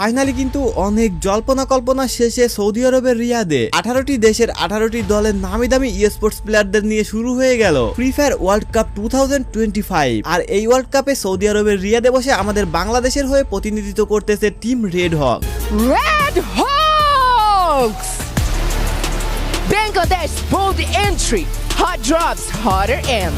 Finally কিন্তু অনেক জল্পনা কল্পনা শেষে সৌদি আরবের রিয়াদে আঠারোটি দেশের আঠারোটি দলের নামি দামি স্পোর্টস প্লেয়ারদের নিয়ে শুরু হয়ে গেল Free Fire World Cup two আর এই ওয়ার্ল্ড কাপে সৌদি আরবের রিয়াদে বসে আমাদের বাংলাদেশের হয়ে প্রতিনিধিত্ব করতেছে team Red Hawk Red Hawks! Bangladesh bold entry. Hot drops, hotter M.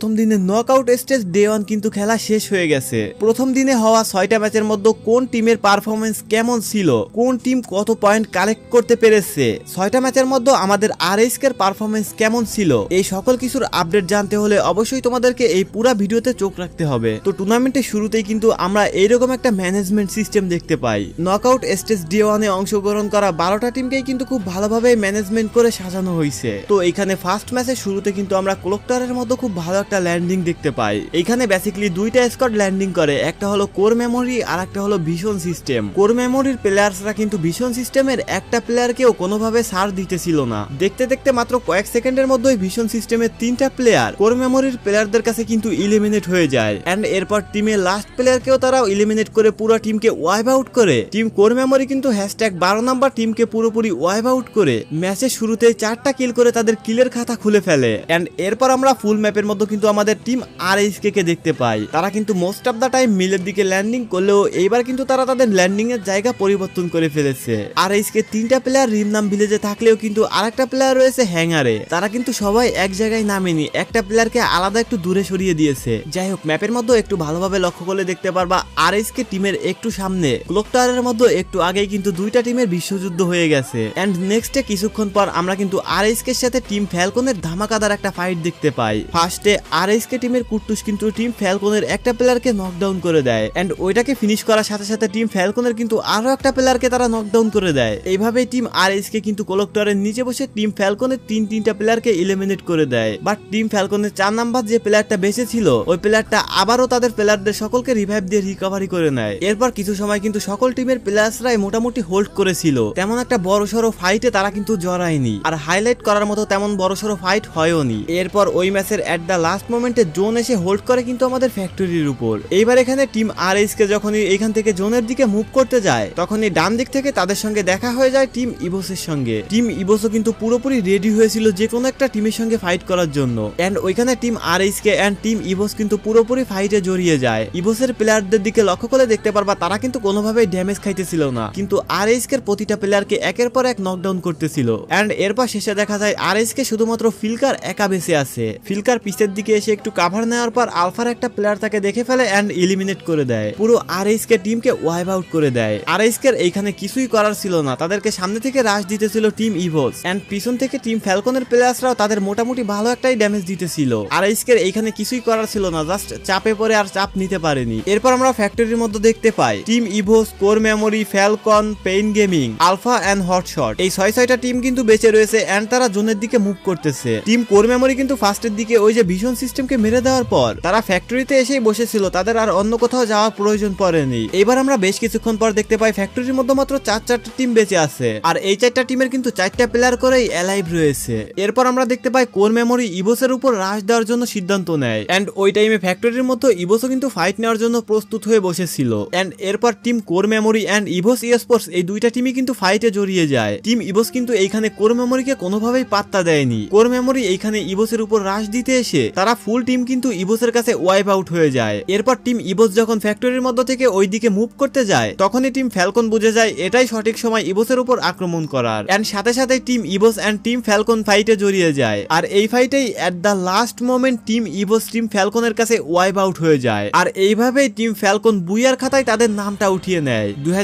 প্রথম দিনে নকআউট স্টেজ ডে ওয়ান কিন্তু খেলা শেষ হয়ে গেছে। প্রথম দিনে হওয়া ছয়টা ম্যাচের মধ্যে কোন টিমের পারফরমেন্স কেমন ছিল? কোন টিম কত পয়েন্ট কালেক্ট করতে পেরেছে? ছয়টা ম্যাচের মধ্যে আমাদের আর এর পারফরমেন্স কেমন ছিল? এই সকল কিছুর আপডেট জানতে হলে অবশ্যই তোমাদেরকে এই পুরা ভিডিওতে চোখ রাখতে হবে। তো টুর্নামেন্টের শুরুতেই কিন্তু আমরা এইরকম একটা ম্যানেজমেন্ট সিস্টেম দেখতে পাই। নক আউট স্টেজ ডে ওয়ানে অংশগ্রহণ করা বারোটা টিমকেই কিন্তু খুব ভালোভাবে ম্যানেজমেন্ট করে সাজানো হয়েছে। তো এখানে ফার্স্ট ম্যাচের শুরুতে কিন্তু আমরা ক্লোকটারের মতো খুব ভালো একটা ল্যান্ডিং দেখতে পাই। এখানে বেসিক্যালি দুইটা স্কোয়াড ল্যান্ডিং করে, একটা হলো কোর মেমোরি আর একটা হলো ভীষণ সিস্টেম কোর মেমোরির প্লেয়ার্সরা কিন্তু ভীষণ সিস্টেমের একটা প্লেয়ারকেও কোনোভাবে সার দিতেছিল না। দেখতে দেখতে মাত্র কয়েক সেকেন্ডের মধ্যেই ভীষণ সিস্টেমের তিনটা প্লেয়ার কোর মেমোরির প্লেয়ারদের কাছে কিন্তু ইলিমিনেট হয়ে যায়। এন্ড এরপর টিমের লাস্ট প্লেয়ারকেও তারা ইলিমিনেট করে পুরো টিমকে ওয়াইপ আউট করে। টিম কোর মেমোরি কিন্তু হ্যাশট্যাগ বারো নাম্বার টিমকে পুরোপুরি ওয়াইপ আউট করে। ম্যাচের শুরুতে চারটা কিল করে তাদের কিলের খাতা খুলে ফেলে। এন্ড এরপর আমরা ফুল ম্যাপের মধ্যে কিন্তু আমাদের টিম আর কে দেখতে পাই তারা কিন্তু মোস্ট অফ দা টাইম মিলের দিকে ল্যান্ডিং করলেও এইবার কিন্তু তারা তাদের ল্যান্ডিং এর জায়গা পরিবর্তন করে ফেলেছে। আর কে তিনটা প্লেয়ার রিমনাম ভিলেজে থাকলেও কিন্তু আরেকটা প্লেয়ার রয়েছে হ্যাঙ্গারে তারা কিন্তু সবাই এক জায়গায় নামেনি, একটা প্লেয়ারকে আলাদা একটু দূরে সরিয়ে দিয়েছে। যাই হোক ম্যাপের মধ্যে একটু ভালোভাবে লক্ষ্য করলে দেখতে পারবা আর কে টিমের একটু সামনে। ক্লক টাওয়ারের মধ্যে একটু আগেই কিন্তু দুইটা টিমের বিশ্বযুদ্ধ হয়ে গেছে। এন্ড নেক্সটে কিছুক্ষণ পর আমরা কিন্তু আর এর সাথে টিম ফ্যালকনের ধামাকাদার একটা ফাইট দেখতে পাই। ফার্স্টে আর কে টিমের কুট্টুস কিন্তু টিম ফ্যালকনের একটা প্লেয়ারকে নকডাউন করে দেয়। এন্ড ওইটাকে ফিনিশ করার সাথে সাথে টিম ফ্যালকনের কিন্তু আরও একটা প্লেয়ারকে তারা নকডাউন করে দেয়। এইভাবেই টিম আর কে কিন্তু কোলক্টরের নিচে বসে টিম ফ্যালকনের তিন তিনটা প্লেয়ারকে ইলিমিনেট করে দেয়। বাট টিম ফ্যালকনের চার নাম্বার যে প্লেয়ারটা বেঁচে ছিল, ওই প্লেয়ারটা আবারও তাদের প্লেয়ারদের সকলকে রিভাইভ দিয়ে রিকভারি করে নেয়। এরপর কিছু সময় কিন্তু সকল টিমের প্লেয়ার্সরাই মোটামুটি হোল্ড করেছিল। তেমন একটা বড় সড়ো ফাইটে তারা কিন্তু জড়ায়নি। আর হাইলাইট করার মতো তেমন বড় সড়ো ফাইট হয়ওনি। এরপর ওই ম্যাচের এট দ্য লাস্ট মোমেন্টে জোন এসে হোল্ড করে কিন্তু আমাদের ফ্যাক্টরির উপর। এইবার এখানে টিম আর কে যখনই এখান থেকে জোনের দিকে মুভ করতে যায়, তখনই ডান দিক থেকে তাদের সঙ্গে দেখা হয়ে যায় টিম ইবোসের সঙ্গে। টিম ইবোসও কিন্তু পুরোপুরি রেডি হয়েছিল যে কোনো একটা টিমের সঙ্গে ফাইট করার জন্য। এন্ড ওইখানে team R K and team Evos কিন্তু পুরোপুরি ফাইটে জড়িয়ে যায়। ইবোসের প্লেয়ারদের দিকে লক্ষ্য করে দেখতে পারবা তারা কিন্তু কোনোভাবেই ড্যামেজ খাইতেছিল না। কিন্তু আর এর প্রতিটা প্লেয়ারকে একের পর এক নকডাউন করতেছিল। এন্ড এরপর শেষে দেখা যায় আর কে শুধুমাত্র ফিলকার একা বেঁচে আছে। ফিলকার পিছের দিকে এসে একটু কাভার নেওয়ার পর আলফার একটা প্লেয়ার তাকে দেখে ফেলে এন্ড ইলিমিনেট করে দেয়। পুরো আর কে টিমকে ওয়াইপ আউট করে দেয়। আর কে এইখানে কিছুই করার ছিল না। তাদেরকে সামনে থেকে রাশ দিতেছিল টিম ইভোস এন্ড পিছন থেকে টিম ফ্যালকনের প্লেয়ার্সরাও তাদের মোটামুটি ভালো একটাই ড্যামেজ দিতেছিল। আর কে এইখানে কিছুই করার ছিল না জাস্ট চাপে পরে আর চাপ নিতে পারেনি। এরপর আমরা ফ্যাক্টরির মধ্যে দেখতে পাই team Evos Core Memory Falcon Pain Gaming Alpha and Hotshot এই ছয় ছয়টা টিম কিন্তু বেঁচে রয়েছে এন্ড তারা জোনের দিকে মুভ করতেছে। টিম কোর মেমোরি কিন্তু ফার্স্টের দিকে ওই যে ভীষণ সিস্টেমকে মেরে দেওয়ার পর, তারা ফ্যাক্টরিতে এসেই বসেছিল, তাদের আর অন্য কোথাও যাওয়ার প্রয়োজন পড়েনি। এবার আমরা বেশ কিছুক্ষণ পর দেখতে পাই ফ্যাক্টরির মধ্যে মাত্র চার চারটা টিম বেঁচে আছে, আর এই চারটা টিমের কিন্তু চারটা প্লেয়ার করেই অ্যালাইভ রয়েছে। এরপর আমরা দেখতে পাই কোর মেমোরি ইবোসের উপর রাশ দেওয়ার জন্য সিদ্ধান্ত নেয় এন্ড ওই টাইমে ফ্যাক্টরির মধ্যে ইবোসও কিন্তু ফাইট নেওয়ার জন্য প্রস্তুত হয়ে বসেছিল। এন্ড এরপর team Core Memory and Evos sports এই দুইটা টিমই কিন্তু ফাইটে জড়িয়ে যায়। টিম ইভোস কিন্তু এইখানে কোর মেমোরিকে কোনোভাবেই পাত্তা দেয়নি। কোর মেমোরি এইখানে ইভোসের উপর রাশ দিতে এসে তারা ফুল টিম কিন্তু ইভোসের কাছে ওয়াইপ আউট হয়ে যায়। এরপর টিম ইবোস যখন ফ্যাক্টরির মধ্য থেকে ওই দিকে মুভ করতে যায়, তখনই টিম ফ্যালকন বুঝে যায়, এটাই সঠিক সময় ইভোসের উপর আক্রমণ করার। এন্ড সাথে সাথে team Evos and team Falcon ফাইটে জড়িয়ে যায়। আর এই ফাইটেই at the last moment team Evos team ফ্যালকনের কাছে ওয়াইপ আউট হয়ে যায়। আর এইভাবেই টিম ফ্যালকন বুইয়ার খাতায় তাদের নামটা উঠিয়ে নেয়। দুই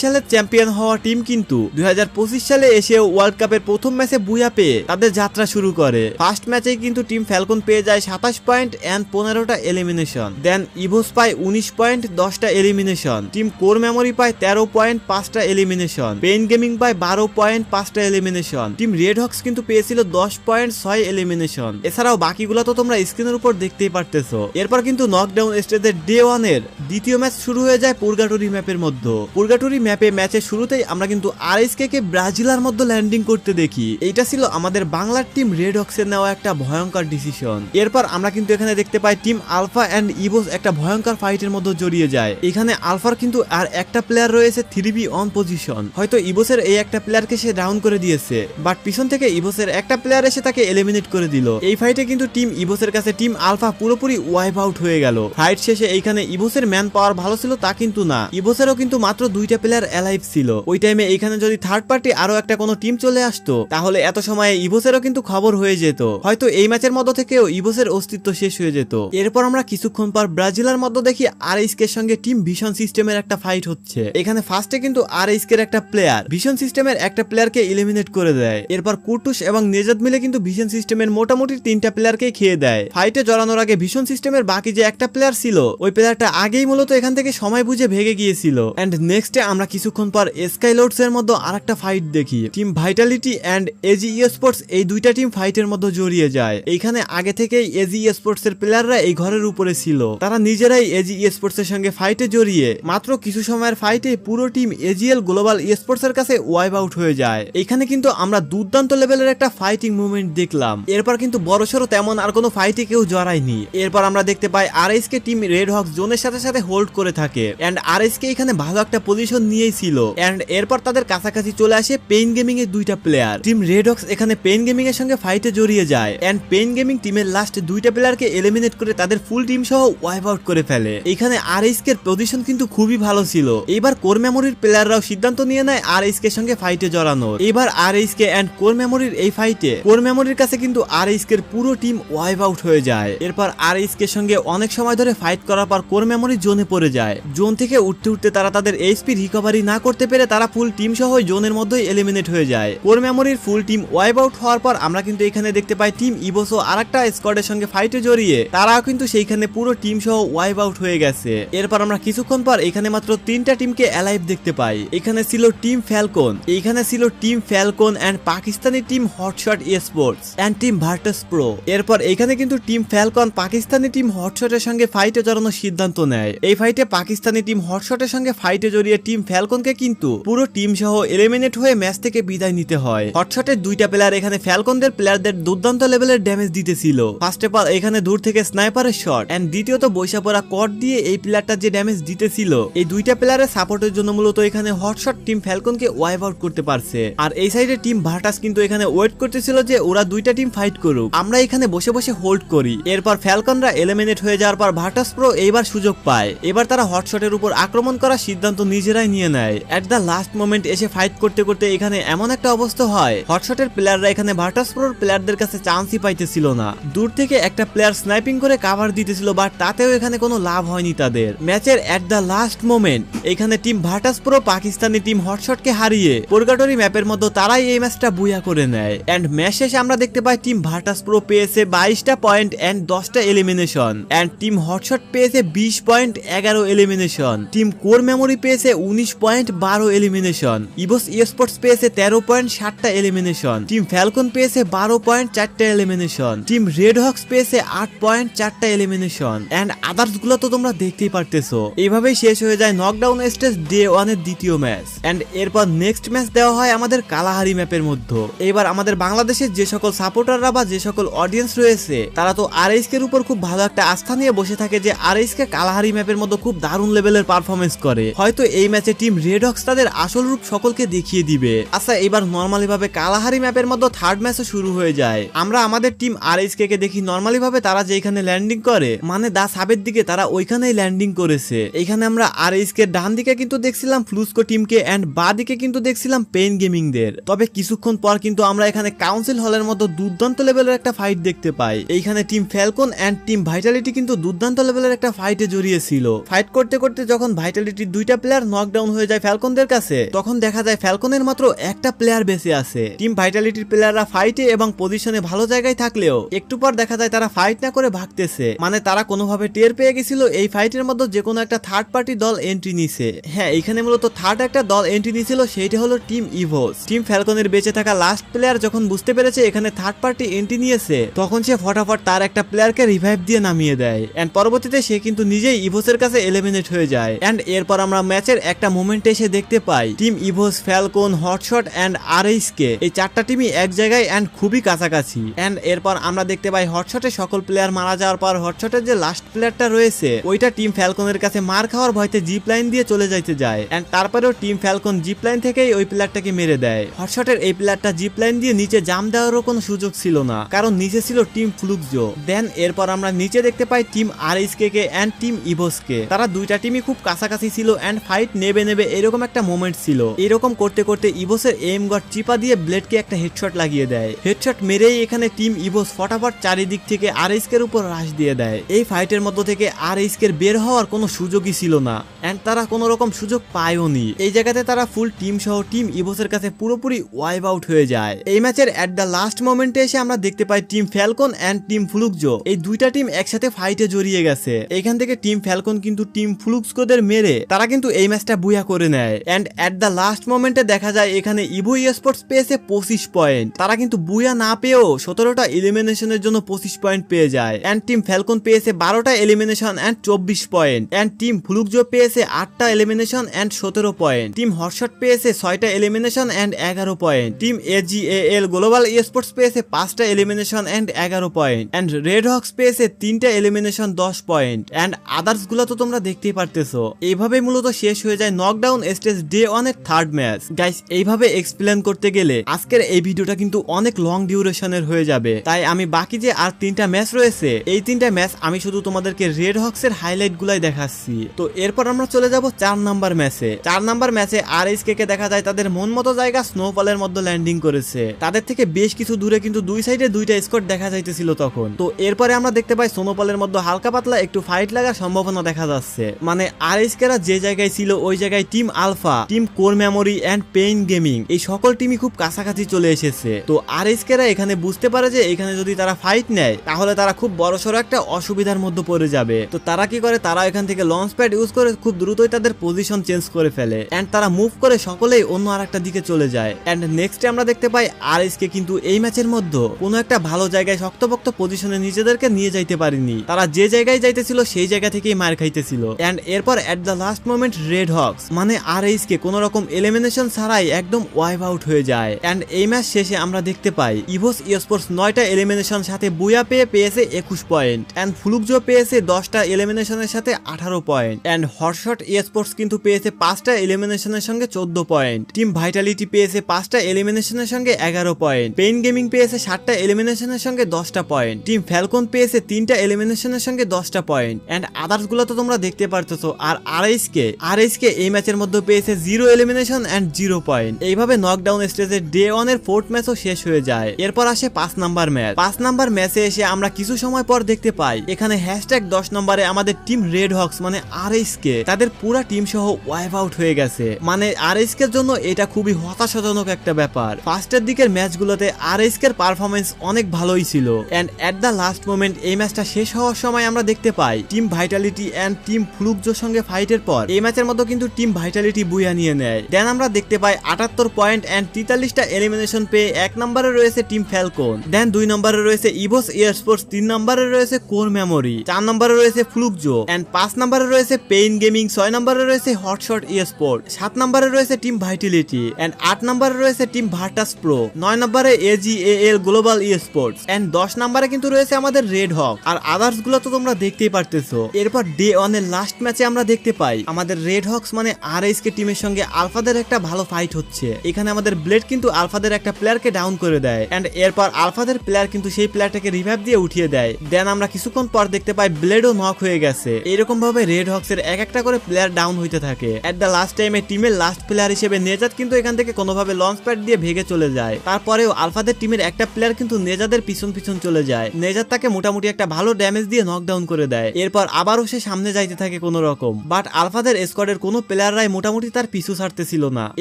সালের চ্যাম্পিয়ন হওয়া টিম কিন্তু দুই হাজার পঁচিশ সালে এসে ওয়ার্ল্ড কাপের প্রথম ম্যাচে বুয়া পেয়ে তাদের যাত্রা শুরু করে। ফার্স্ট ম্যাচেই কিন্তু টিম ফ্যালকন পেয়ে যায় সাতাশ পয়েন্ট এন্ড পনেরোটা এলিমিনেশন দেন ইভোস পায় উনিশ পয়েন্ট, দশটা এলিমিনেশন টিম কোর মেমোরি পায় তেরো পয়েন্ট, পাঁচটা এলিমিনেশন পেইন গেমিং পায় বারো পয়েন্ট, পাঁচটা এলিমিনেশন টিম রেড হক্স কিন্তু পেয়েছিল দশ পয়েন্ট, ছয় এলিমিনেশন এছাড়াও বাকিগুলো তো তোমরা স্ক্রিনের উপর দেখতেই পারতেছো। এরপর কিন্তু নকডাউন স্টেজের ডে ওয়ানের দ্বিতীয় ম্যাচ শুরু হয়ে যায় পুরগাটুরি ম্যাপের মধ্যে। পুরগাটুরি ম্যাপে ম্যাচের শুরুতেই আমরা কিন্তু আর এস কে ব্রাজিলার মধ্যে ল্যান্ডিং করতে দেখি। এইটা ছিল আমাদের বাংলার টিম রেড হক্সের নেওয়া একটা ভয়ঙ্কর ডিসিশন এরপর আমরা কিন্তু এখানে দেখতে পাই টিম আলফা অ্যান্ড ইভোস একটা ভয়ঙ্কর ফাইটের মধ্যে জড়িয়ে যায়। এখানে আলফার কিন্তু আর একটা প্লেয়ার রয়েছে থ্রি বি অন পজিশন। হয়তো ইভোসের এই একটা প্লেয়ারকে সে ডাউন করে দিয়েছে, বাট পিছন থেকে ইভোসের একটা প্লেয়ার এসে তাকে এলিমিনেট করে দিল। এই ফাইটে কিন্তু টিম ইভোসের কাছে টিম আলফা পুরোপুরি ওয়াইপ আউট হয়ে গেল। ফাইট শেষে এইখানে ইভোসের ম্যান পাওয়ার ভালো ছিল তা কিন্তু না। ইভোসেরও কিন্তু মাত্র দুইটা প্লেয়ার অ্যালাইভ ছিল। ওই টাইমে এইখানে যদি থার্ড পার্টি আরও একটা কোনো টিম চলে আসতো, তাহলে এত সময়ে ইভোসেরও কিন্তু খবর হয়ে যেত। হয়তো এই ম্যাচের মধ্য থেকেও ইভোসের অস্তিত্ব শেষ হয়ে যেত। এরপর আমরা কিছুক্ষণ পর ব্রাজিলের মধ্যে দেখি আর এর সঙ্গে টিম ভিশন সিস্টেমের একটা ফাইট হচ্ছে। এখানে ফার্স্টে কিন্তু আর এর একটা প্লেয়ার ভিশন সিস্টেমের একটা প্লেয়ারকে ইলিমিনেট করে দেয়। এরপর কুটুস এবং নেজাদ মিলে কিন্তু ভিশন সিস্টেমের মোটামুটি তিনটা প্লেয়ারকে খেয়ে দেয়। ফাইটে জড়ানোর আগে ভিশন সিস্টেমের বাকি যে একটা প্লেয়ার ছিল, ওই প্লেয়ারটা আগেই মূলত এখান থেকে সময় বুঝে ভেগে গিয়েছিল। এন্ড নেক্সটে আমরা কিছুক্ষণ পর স্কাইলোডস এর মধ্যে আরেকটা ফাইট দেখি। Team Vitality and AG sports এই দুইটা টিম ফাইটের মধ্যে জড়িয়ে যায়। এইখানে আগে থেকেই এজি স্পোর্টস এর প্লেয়াররা এই ঘরের উপরে ছিল। তারা নিজেরাই এজি স্পোর্টস এর সঙ্গে ফাইটে জড়িয়ে, মাত্র কিছু সময়ের ফাইটে পুরো টিম এজিএল গ্লোবাল স্পোর্টস এর কাছে ওয়াইপ আউট হয়ে যায়। এখানে কিন্তু আমরা দুর্দান্ত লেভেলের একটা ফাইটিং মুভমেন্ট দেখলাম। এরপর কিন্তু বড়সড় তেমন আর কোনো ফাইটে কেউ জড়ায়নি। এরপর আমরা দেখতে পাই আর কে টিম রেড হক জোনের সাথে সাথে হোল্ড করে থাকে। এন্ড আর কে এখানে ভালো একটা পজিশন নিয়েই ছিল। এন্ড এরপর তাদের কাছাকাছি চলে আসে পেইন গেমিং এর দুইটা প্লেয়ার টিম রেড হক্স এখানে পেইন গেমিং এর সঙ্গে ফাইটে জড়িয়ে যায়। এন্ড পেইন গেমিং টিমের লাস্ট দুইটা প্লেয়ারকে এলিমিনেট করে তাদের ফুল টিম সহ ওয়াইপ আউট করে ফেলে। এখানে আর এর পজিশন কিন্তু খুবই ভালো ছিল। এবার কোর মেমোরির প্লেয়াররাও সিদ্ধান্ত নিয়ে নেয় আর কে সঙ্গে ফাইটে জড়ানোর। এবার আর কে এন্ড কোর মেমোরির এই ফাইটে কোর মেমোরির কাছে কিন্তু আর এর পুরো টিম ওয়াইপ আউট হয়ে যায়। এরপর আর কে সঙ্গে অনেক সময় ধরে ফাইট করার পর কোর মেমোরি জোনে পড়ে যায়। জোন থেকে উঠতে উঠতে তারা তাদের এইচপি রিকভারি না করতে পেরে তারা ফুল টিম সহ জোনের মধ্যেই এলিমিনেট হয়ে যায়। কোর মেমোরির ফুল টিম ওয়াইপ আউট হওয়ার পর আমরা কিন্তু এখানে দেখতে পাই টিম ইবোসো আর একটা স্কোয়াডের সঙ্গে ফাইটে জড়িয়ে, তারাও কিন্তু সেইখানে পুরো টিম সহ ওয়াইপ আউট হয়ে গেছে। এরপর আমরা কিছুক্ষণ পর এখানে মাত্র তিনটা টিমকে অ্যালাইভ দেখতে পাই। এখানে ছিল টিম ফ্যালকন এইখানে ছিল team Falcon and Pakistani team Hotshot sports and team Virtus Pro এরপর এখানে কিন্তু টিম ফ্যালকন পাকিস্তানি টিম হটশটের সঙ্গে ফাইটে জড়ানোর সিদ্ধান্ত নেয়। এই ফাইটে পাকিস্তানি টিম হটশটের সঙ্গে ফাইটে জড়িয়ে টিম ফ্যালকনকে কিন্তু পুরো টিম সহ এলিমিনেট হয়ে ম্যাচ থেকে বিদায় নিতে হয়। হটশটের দুইটা প্লেয়ার এখানে ফ্যালকনদের প্লেয়ারদের দুর্দান্ত লেভেলের ড্যামেজ দিতেছিল। ফার্স্ট অল এখানে দূর থেকে স্নাইপারের শট। এন্ড দ্বিতীয়ত বৈশাপরা কট দিয়ে এই প্লেয়ারটা যে ড্যামেজ দিতেছিল, এই দুইটা প্লেয়ারের সাপোর্টের জন্য মূলত এখানে হটশট টিম ফ্যালকনকে ওয়াইপ আউট করতে পারছে। আর এই সাইডে টিম ভার্টাস কিন্তু এখানে ওয়েট করতেছিল যে ওরা দুইটা টিম ফাইট করুক। আমরা এখানে বসে বসে হোল্ড করি। এরপর ফ্যালকনরা এলিমিনেট হয়ে যাওয়ার পর ভার্টাস প্রো এইবার সুযোগ পায়। এবার তারা হটশটের উপর আক্রমণ করার সিদ্ধান্ত নিজেরাই নিয়ে নেয়। এট দ্য লাস্ট মোমেন্ট এসে ফাইট করতে করতে এখানে এমন একটা অবস্থা হয়। হটশটের প্লেয়াররা এখানে ভার্টাস প্রোর প্লেয়ারদের কাছে চান্সই পাইতেছিল না। দূর থেকে একটা প্লেয়ার স্নাইপিং করে কাভার দিতেছিল বাট তাতেও এখানে কোনো লাভ হয়নি তাদের। ম্যাচের এট দ্য লাস্ট মোমেন্ট এখানে team Virtus Pro Pakistani team হটশটকে হারিয়ে পোরগাটরি ম্যাপের মধ্যে তারাই এই ম্যাচটা বুয়া করে নেয়। এন্ড ম্যাচ শেষে আমরা দেখতে পাই টিম ভার্টাস প্রো পেয়েছে বাইশটা পয়েন্ট এন্ড দশটা এলিমিনেশন এন্ড টিম হটশট পেয়েছে বিশ পয়েন্ট এগারো এলিমিনেশন টিম কোর মেমোরি পেয়েছে উনিশ পয়েন্ট বারো এলিমিনেশন ইভোস স্পোর্টস পেয়েছে তেরো পয়েন্ট ষাটটা এলিমিনেশন টিম ফ্যালকন পেয়েছে বারো পয়েন্ট চারটা এলিমিনেশন টিম রেড হক্স পেয়েছে আট পয়েন্ট চারটা এলিমিনেশন এন্ড আদার্সগুলো তো তোমরা দেখতেই পারতেছো। এইভাবেই শেষ হয়ে যায় নকডাউন স্টেজ ডে ওয়ানের দ্বিতীয় ম্যাচ এন্ড এরপর নেক্সট ম্যাচ দেওয়া হয় আমাদের কালাহারি ম্যাপের মধ্যে। এবার আমাদের বাংলাদেশের যে সকল সাপোর্টাররা বা যে সকল অডিয়েন্স রয়েছে, তারা তো আর এর উপর খুব ভালো একটা আস্থা নিয়ে বসে থাকে যে আর কে কালাহারি ম্যাপের মধ্যে খুব দারুণ লেভেলের পারফরমেন্স করে। হয়তো এই ম্যাচে টিম রেড হক্স তাদের আসল রূপ সকলকে দেখিয়ে দিবে। আচ্ছা এবার নর্মালি ভাবে কালাহারি ম্যাপের মধ্যে থার্ড ম্যাচও শুরু হয়ে যায়। আমরা আমাদের টিম আর কে দেখি নর্মালি ভাবে তারা যেখানে ল্যান্ডিং করে মানে দা সাবের দিকে তারা ওইখানেই ল্যান্ডিং করেছে। এখানে আমরা আর কে ডান দিকে কিন্তু দেখছিলাম ফ্লুস্কো টিমকে এন্ড বা দিকে কিন্তু দেখছিলাম পেন গেমিং দের তবে কিছুক্ষণ পর কিন্তু আমরা এখানে কাউন্সিল হলের মতো দুর্দান্ত লেভেলের একটা ফাইট দেখতে পাই। এইখানে team Falcon and team Vitality কিন্তু দুর্দান্ত লেভেলের একটা ফাইটে জড়িয়েছিল। ফাইট করতে করতে যখন ভাইটালিটির দুইটা প্লেয়ার নকডাউন হয়ে যায় ফ্যালকনদের কাছে, তখন দেখা যায় ফ্যালকনের মাত্র একটা প্লেয়ার বেঁচে আছে। টিম ভাইটালিটির প্লেয়াররা ফাইটে এবং পজিশনে ভালো জায়গায় থাকলেও, একটু পর দেখা যায় তারা ফাইট না করে ভাগতেছে। মানে তারা কোনোভাবে টের পেয়ে গেছিল, এই ফাইটের মধ্যে যে কোনো একটা থার্ড পার্টি দল এন্ট্রি নিছে। হ্যাঁ এখানে মূলত থার্ড একটা দল এন্ট্রি নিছিল, সেইটা হলো টিম ইভোস টিম ফ্যালকনের বেঁচে থাকা লাস্ট প্লেয়ার যখন বুঝতে পেরেছে এখানে থার্ড পার্টি এন্ট্রি নিয়েছে, তখন সে ফটাফট তার একটা প্লেয়ারকে রিভাইভ দিয়ে নামিয়ে দেয়। এন্ড পরবর্তীতে সে কিন্তু নিজেই ইভোসের কাছে এলিমিনেট হয়ে যায়। এন্ড এরপর আমরা ম্যাচের একটা মোমেন্টে এসে দেখতে পাই team Evos Falcon Hotshot and R K এই চারটা টিমই এক জায়গায় এন্ড খুবই কাছাকাছি। এন্ড এরপর আমরা দেখতে পাই পাই হটশটে সকল প্লেয়ার মারা যাওয়ার পর হটশটের যে লাস্ট প্লেয়ারটা রয়েছে, ওইটা টিম ফ্যালকনের কাছে মার খাওয়ার ভয়তে জিপ লাইন দিয়ে চলে যাইতে যায়। এন্ড তারপরেও টিম ফ্যালকন জিপ লাইন থেকেই ওই প্লেয়ারটাকে মেরে দেয়। হটশটের এই প্লেয়ারটা জিপ লাইন দিয়ে নিচে জাম দেওয়ারও কোনো সুযোগ ছিল না, কারণ নিচে ছিল টিম ফ্লুকজো দেন এরপর আমরা নিচে দেখতে পাই team R K and team ইভোসকে তারা দুইটা টিমই খুব কাছাকাছি ছিল এন্ড ফাইট নেবে নেবে এরকম একটা মোমেন্ট ছিল। এরকম করতে করতে ইভোসের এম গড চিপা দিয়ে ব্লেডকে একটা হেডশট লাগিয়ে দেয়। হেডশট মেরেই এখানে টিম ইভোস ফটাফট চারিদিক থেকে আর এর উপর রাশ দিয়ে দেয়। এই ফাইটের মধ্য থেকে আর এর বের হওয়ার কোনো সুযোগই ছিল না। এন্ড তারা কোনো রকম সুযোগ পায়ওনি এই জায়গাতে তারা ফুল টিম সহ টিম ইভোসের কাছে পুরোপুরি ওয়াইপ আউট হয়ে যায়। এই ম্যাচের এট দ্য লাস্ট মোমেন্টে এসে আমরা দেখতে পাই team Falcon and team Fluxo এই দুইটা টিম একসাথে ফাইটে জড়িয়ে গেছে। এখান থেকে টিম ফ্যালকন কিন্তু টিম ফ্লুক্সকোদের মেরে তারা কিন্তু এই ম্যাচটা বুয়া করে নেয়। এন্ড এট দ্য লাস্ট মোমেন্টে দেখা যায় এখানে ইভো স্পোর্টস পেয়েছে পঁচিশ পয়েন্ট তারা কিন্তু বুয়া না পেয়েও সতেরোটা এলিমিনেশনের জন্য পঁচিশ পয়েন্ট পেয়ে যায়। অ্যান্ড টিম ফ্যালকন পেয়েছে বারোটা এলিমিনেশন অ্যান্ড চব্বিশ পয়েন্ট। অ্যান্ড টিম ফ্লুকজো পেয়েছে আটটা এলিমিনেশন অ্যান্ড সতেরো পয়েন্ট। টিম হটশট পেয়েছে ছয়টা এলিমিনেশন অ্যান্ড এগারো point. Team AGAL Global Sports পেয়েছে পাঁচটা এলিমিনেশন অ্যান্ড এগারো পয়েন্ট। অ্যান্ড রেড হক্স পেয়েছে তিনটা এলিমিনেশন দশ পয়েন্ট। অ্যান্ড আদার্সগুলো তো তোমরা দেখতেই পারতেছো। এইভাবে মূলত শেষ হয়ে যায় নকডাউন স্টেজ ডে ওয়ানের থার্ড ম্যাচ। গাইস, এইভাবে এক্সপ্লেন করতে গেলে আজকের এই ভিডিওটা কিন্তু অনেক লং ডিউরেশনের হয়ে যাবে। তাই আমি বাকি যে আর তিনটা ম্যাচ রয়েছে। এই তিনটা ম্যাচ আমি শুধু তোমাদেরকে রেড হক্সের হাইলাইট গুলাই দেখাচ্ছি। তো এরপর আমরা চলে যাব চার নাম্বার ম্যাচে। চার নাম্বার ম্যাচে আর এস কে দেখা যায় তাদের মন মতো জায়গা স্নোফলের মধ্যে ল্যান্ডিং করেছে। তাদের থেকে বেশ কিছু দূরে কিন্তু দুই সাইডে দুইটা স্কোর দেখা যাইতেছিল তখন। তো এরপরে আমরা দেখতে পাই সোনোপলের মধ্যে হালকা পাতলা একটু ফাইট লাগার সম্ভাবনা দেখা যাচ্ছে। মানে আর এস কেরা যে জায়গায় ছিল, ওই জায়গায় team Alpha team Core Memory and Pain Gaming এই সকল টিমই খুব কাছাকাছি চলে এসেছে। তো আর এসকেরা এখানে বুঝতে পারে যে এখানে যদি তারা ফাইট নেয়, তাহলে তারা খুব বড়সড় একটা অসুবিধার মধ্যে পড়ে যাবে। তো তারা কি করে? তারা এখান থেকে লঞ্চ প্যাড ইউজ করে খুব দ্রুতই তাদের পজিশন চেঞ্জ করে ফেলে। অ্যান্ড তারা মুভ করে সকলেই অন্য আর একটা দিকে চলে যায়। অ্যান্ড নেক্সট আমরা দেখতে পাই আর কে কিন্তু এই ম্যাচের মধ্যে কোনো একটা ভালো জায়গায় শক্তপোক্ত পজিশনে নিজেদেরকে নিয়ে যাইতে পারেনি। তারা যে জায়গায় যাইতেছিল, সেই জায়গা থেকেই মার খাইতেছিল। অ্যান্ড এরপর at the last moment Red Hawks মানে আর কে কোনো রকম এলিমিনেশন ছাড়াই একদম ওয়াইভ আউট হয়ে যায়। অ্যান্ড এই ম্যাচ শেষে আমরা দেখতে পাই ইভোস স্পোর্টস নয়টা এলিমিনেশন সাথে বুয়া পেয়ে পেয়েছে একুশ পয়েন্ট। এন্ড ফ্লুকজো পেয়েছে দশটা এলিমিনেশনের সাথে আঠারো পয়েন্ট। এন্ড হটশট স্পোর্টস কিন্তু পেয়েছে পাঁচটা এলিমিনেশনের সঙ্গে চোদ্দ পয়েন্ট। টিম ভাইটালিটি পেয়েছে পাঁচটা এলিমিনেশনের সঙ্গে এগারো পয়েন্ট। পেইন গেমিং পেয়েছে সাতটা এলিমিনেশনের সঙ্গে দশটা পয়েন্ট। টিম ফ্যালকন পেয়েছে তিনটা এলিমিনেশনের সঙ্গে দশটা পয়েন্ট। অ্যান্ড আদার্সগুলো তো তোমরা দেখতে পারতেছো। আর আরএস কে আরএস কে এই ম্যাচের মধ্যে পেয়েছে zero elimination and zero point. এইভাবে নকডাউন স্টেজের ডে ওয়ানের ফোর্থ ম্যাচও শেষ হয়ে যায়। এরপর আসে পাঁচ নাম্বার ম্যাচ। পাঁচ নাম্বার ম্যাচে এসে আমরা কিছু সময় পর দেখতে পাই, এখানে হ্যাশট্যাগ দশ নম্বরে আমাদের টিম রেড হক্স মানে আরএস কে তাদের পুরা টিম সহ ওয়াইপ আউট হয়ে গেছে। মানে আরএস কে জন্য এটা খুবই হতাশাজনক একটা ব্যাপার। ফার্স্টের দিকের ম্যাচগুলোতে আরএস কে পারফরমেন্স অনেক ভালোই ছিল। And at the last moment এই ম্যাচটা শেষ হওয়ার সময় আমরা দেখতে পাই টিম ভাইটালিটি এন্ড টিম ফ্লুকজোর সঙ্গে ফাইটের পর, এই ম্যাচের মধ্যে কিন্তু টিম ভাইটালিটি বুয়া নিয়ে নেয়। দেন আমরা দেখতে পাই আটাত্তর পয়েন্ট এন্ড তেতাল্লিশটা এলিমিনেশন পেয়ে এক নম্বরে রয়েছে টিম ফ্যালকন দেন দুই নম্বরে রয়েছে ইভোস এয়ার স্পোর্টস তিন নম্বরে রয়েছে কোর মেমোরি, চার নম্বরে রয়েছে ফ্লুকজো অ্যান্ড পাঁচ নম্বরে রয়েছে পেইন গেমিং ছয় নম্বরে রয়েছে হটশট ই স্পোর্ট সাত নম্বরে রয়েছে টিম ভাইটিলিটি এন্ড আট নম্বরে রয়েছে টিম ভার্টাস প্রো নয় নম্বরে AG L Global Sports and দশ নম্বরে কিন্তু রয়েছে আমাদের রেড হক আর আদার্সগুলো তো তোমরা দেখতেই পারতেছো। এরপর ডে ওয়ানের লাস্ট ম্যাচে আমরা দেখতে পাই, আমাদের রেড হক্স মানে আর এস কে টিমের সঙ্গে আলফাদের একটা ভালো ফাইট হচ্ছে। এখানে আমাদের ব্লেড কিন্তু আলফাদের একটা প্লেয়ারকে ডাউন করে দেয় এন্ড এরপর আলফাদের প্লেয়ার কিন্তু সেই প্লেয়ারটাকে রিভাইভ দিয়ে উঠিয়ে দেয়। দেন আমরা কিছুক্ষণ পর দেখতে পাই ব্লেডও নক হয়ে গেছে। এরকম ভাবে রেড হক্স এর এক একটা করে প্লেয়ার ডাউন হইতে থাকে। এট দ্য লাস্ট টাইমে টিমের লাস্ট প্লেয়ার হিসেবে নেজাদ কিন্তু এখান থেকে কোনোভাবে লঞ্চ প্যাড দিয়ে ভেগে চলে যায়। তারপরেও আলফাদের টিমের একটা প্লেয়ার কিন্তু নেজাদের পিছন পিছন চলে যায়। নেজাদ তাকে মোটামুটি একটা ভালো ড্যামেজ দিয়ে নকডাউন করে দেয়। এরপর আবারও সে সামনে যাইতে থাকে কোনো রকম বাট আলফাদের স্কোয়াডের কোনো প্লেয়াররাই মোটামুটি তার পিছু ছাড়তেছিল না।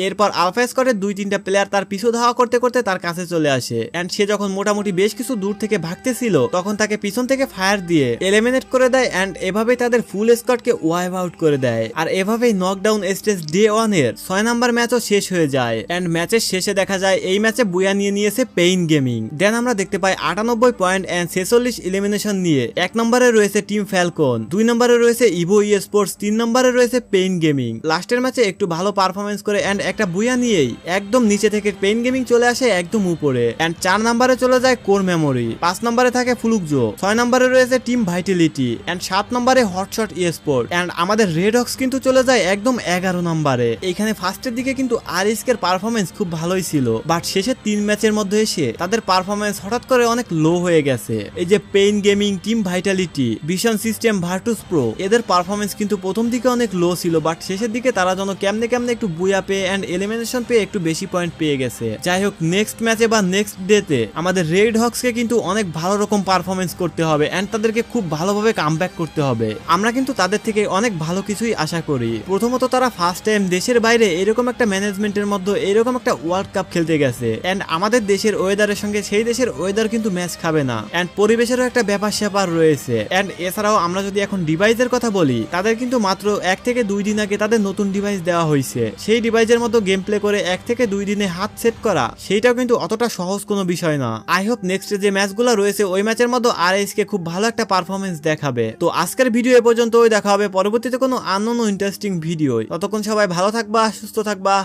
এরপর আলফা স্কোয়াডের দুই তিনটা প্লেয়ার তার পিছু ধাওয়া করতে করতে তার কাছে চলে আসে। এন্ড সে যখন মোটামুটি বেশ কিছু দূর থেকে ভাগতেছিল, তখন তাকে পিছন থেকে ফায়ার দিয়ে এলিমিনেট করে দেয় অ্যান্ড এভাবে তাদের ফুল স্কোয়াডকে ওয়াইপ আউট করে দেয়। আর এভাবেই নকডাউন স্টেজ ডে ওয়ানের ছয় নাম্বার ম্যাচও শেষ হয়ে যায়। অ্যান্ড ম্যাচের শেষে দেখা যায়, এই ম্যাচে বুয়া নিয়ে নিয়েছে পেইন গেমিং দেন আমরা দেখতে পাই আটানব্বই পয়েন্ট অ্যান্ড ছেচল্লিশ এলিমিনেশন নিয়ে এক নম্বরে রয়েছে টিম ফ্যালকন দুই নম্বরে রয়েছে ইভো ই স্পোর্টস তিন নম্বরে রয়েছে পেইন গেমিং লাস্টের ম্যাচে একটু ভালো পারফরমেন্স করে অ্যান্ড একটা বুয়া নিয়েই একদম নিচে থেকে পেইন গেমিং চলে আসে একদম উপরে। অ্যান্ড চার নম্বরে চলে যায় কোর মেমোরি পাঁচ পাঁচ নম্বরে থাকে ফুলুকজো, ছয় নম্বরে রয়েছে টিম ভাইটালিটি এন্ড সাত নম্বরে হটশট স্পোর্ট এন্ড আমাদের রেড হক্স কিন্তু চলে যায় একদম এগারো নম্বরে। এখানে ফার্স্টের দিকে কিন্তু আরএসকের পারফরমেন্স খুব ভালোই ছিল বাট শেষের তিন ম্যাচের মধ্যে এসে তাদের পারফরমেন্স হঠাৎ করে অনেক লো হয়ে গেছে। এই যে Pain Gaming team Vitality vision system Virtus Pro এদের পারফরমেন্স কিন্তু প্রথম দিকে অনেক লো ছিল বাট শেষের দিকে তারা যেন কেমনে কেমনে একটু বুয়া পেয়ে অ্যান্ড এলিমিনেশন পেয়ে একটু বেশি পয়েন্ট পেয়ে গেছে। যাই হোক নেক্সট ম্যাচে বা নেক্সট ডেতে আমাদের রেড হক্সকে কিন্তু অনেক ভালো রকম পারফরমেন্স করতে হবে অ্যান্ড তাদেরকে খুব ভালোভাবে কাম করতে হবে। আমরা কিন্তু তাদের থেকে অনেক ভালো কিছুই আশা করি। প্রথমত তারা ফার্স্ট টাইম দেশের বাইরে এরকম একটা ম্যানেজমেন্টের মধ্যে এরকম একটা ওয়ার্ল্ড কাপ খেলতে গেছে। অ্যান্ড আমাদের দেশের ওয়েদারের সঙ্গে সেই দেশের ওয়েদার কিন্তু ম্যাচ খাবে না। অ্যান্ড পরিবেশেরও একটা ব্যাপার স্যাপার রয়েছে। অ্যান্ড এছাড়াও আমরা যদি এখন ডিভাইসের কথা বলি, তাদের কিন্তু মাত্র এক থেকে দুই দিন আগে তাদের নতুন ডিভাইস দেওয়া হয়েছে। সেই ডিভাইসের মতো গেম প্লে করে এক থেকে দুই দিনে হাত সেট করা, সেইটাও কিন্তু অতটা সহজ কোনো বিষয় না। আই হোপ নেক্সট যে ম্যাচগুলো রয়েছে, ওই ম্যাচের মতো আর কে খুব ভালো একটা পারফরমেন্স দেখাবে। তো আজকের ভিডিও এ পর্যন্ত ওই দেখা হবে পরবর্তীতে কোনো আনন্দ ইন্টারেস্টিং ভিডিও ততক্ষণ সবাই ভালো থাকবা, সুস্থ থাকবা,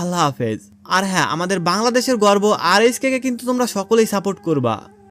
আল্লাহ হাফেজ। আর হ্যাঁ আমাদের বাংলাদেশের গর্ব আর কে কিন্তু তোমরা সকলেই সাপোর্ট করবা।